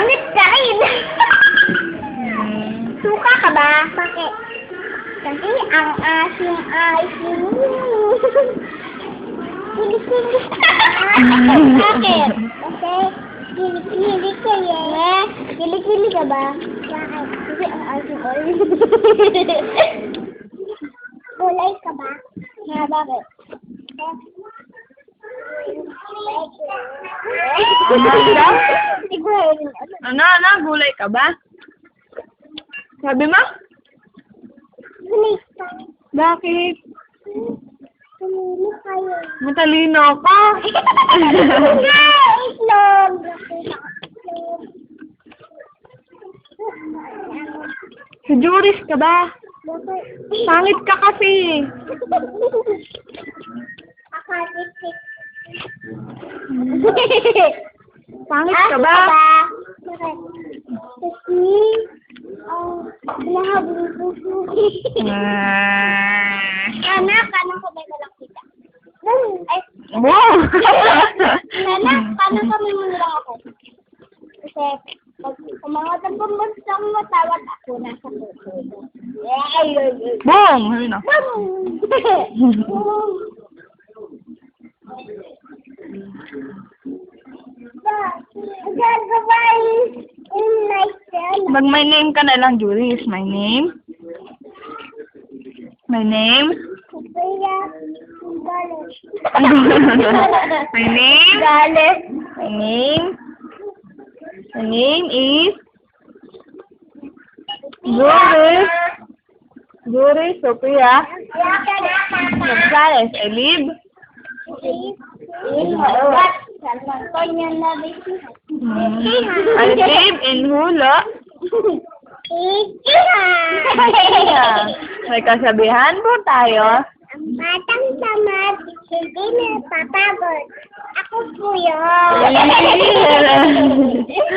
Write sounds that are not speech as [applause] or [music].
Pangit ka rin. [laughs] Suka ka ba? Bakit? Kasi ang asim-asim. Kilikili. Bakit? Kasi kilikili ka eh. Kilikili ka ba? Bakit? Kasi ang asim-asim. Kulay ka ba? Ha, bakit? Siguro rin. Ano, ano? Gulay ka ba? Sabi mo? Kulay ka. [laughs] Bakit? Tumili kayo. Matalino ako. Itlog. Si Juris ka ba? Pangit ka kasi. Akatisik. [laughs] Pangit ka ba? Bakit? Kasi, ang lahab ng puso. Ah. Kana, kanang kamay ka lang kita. Ay, Wow! Nana, paano mo lang ako? Kasi, pag umangat ang pambansa ang matawad ako, nasa puso. Boom! Ayun na. Boom! [laughs] Gagawin in my cell. Mag my name ka na lang, Juris. My name? My name? [laughs] My name? My name? My name is Juris. Juris Sophia Gonzalez. I live What? San Antonio na busy. I live in Hula. May kasabihan po tayo. Ang batang tamad, hindi na papagod. Ako po yun. [laughs]